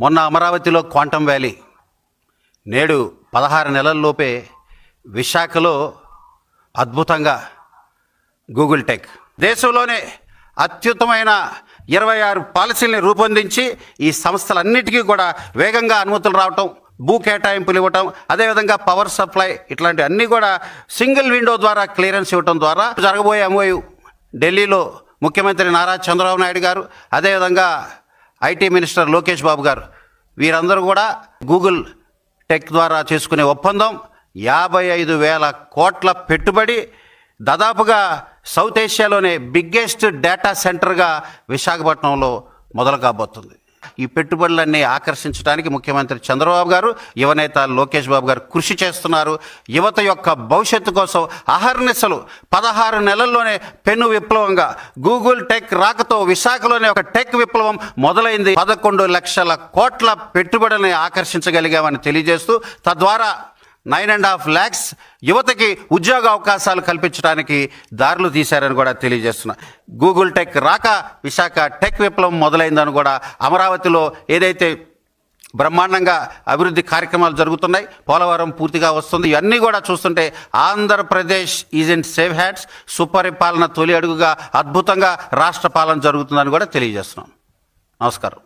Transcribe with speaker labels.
Speaker 1: మొన్న అమరావతిలో quantum valley. నేడు పదహారు నెలల్లోపే విశాఖలో అద్భుతంగా గూగుల్ టెక్. దేశంలోనే అత్యుత్తమైన ఇరవై ఆరు పాలసీల్ని రూపొందించి ఈ సంస్థలన్నిటికీ కూడా వేగంగా అనుమతులు రావటం భూ కేటాయింపులు ఇవ్వటం అదేవిధంగా పవర్ సప్లై ఇట్లాంటి అన్నీ కూడా సింగిల్ విండో ద్వారా క్లియరెన్స్ ఇవ్వటం ద్వారా జరగబోయే ఎంఓయు ఢిల్లీలో ముఖ్యమంత్రి నారా చంద్రబాబు నాయుడు గారు అదేవిధంగా ఐటీ మినిస్టర్ లోకేష్ బాబు గారు. వీరందరూ కూడా గూగుల్ టెక్ ద్వారా చేసుకునే ఒప్పందం యాభై ఐదు వేల కోట్ల పెట్టుబడి దాదాపుగా సౌత్ ఏషియాలోనే బిగ్గెస్ట్ డేటా సెంటర్గా విశాఖపట్నంలో మొదలు కాబోతుంది. ఈ పెట్టుబడులన్నీ ఆకర్షించడానికి ముఖ్యమంత్రి చంద్రబాబు గారు యువనేత లోకేష్ బాబు గారు కృషి చేస్తున్నారు. యువత యొక్క భవిష్యత్తు కోసం అహర్నిశలు పదహారు నెలల్లోనే పెను విప్లవంగా గూగుల్ టెక్ రాకతో విశాఖలోనే ఒక టెక్ విప్లవం మొదలైంది. పదకొండు లక్షల కోట్ల పెట్టుబడుల్ని ఆకర్షించగలిగామని తెలియజేస్తూ తద్వారా నైన్ అండ్ హాఫ్ ల్యాక్స్ యువతకి ఉద్యోగ అవకాశాలు కల్పించడానికి దారులు తీశారని కూడా తెలియజేస్తున్నా. గూగుల్ టెక్ రాక విశాఖ టెక్ విప్లవం మొదలైందని కూడా అమరావతిలో ఏదైతే బ్రహ్మాండంగా అభివృద్ధి కార్యక్రమాలు జరుగుతున్నాయి పోలవరం పూర్తిగా వస్తుంది. ఇవన్నీ కూడా చూస్తుంటే Andhra Pradesh is in safe hands సుపరిపాలన తొలి అడుగుగా అద్భుతంగా రాష్ట్ర పాలన జరుగుతుందని కూడా తెలియజేస్తున్నాం. నమస్కారం.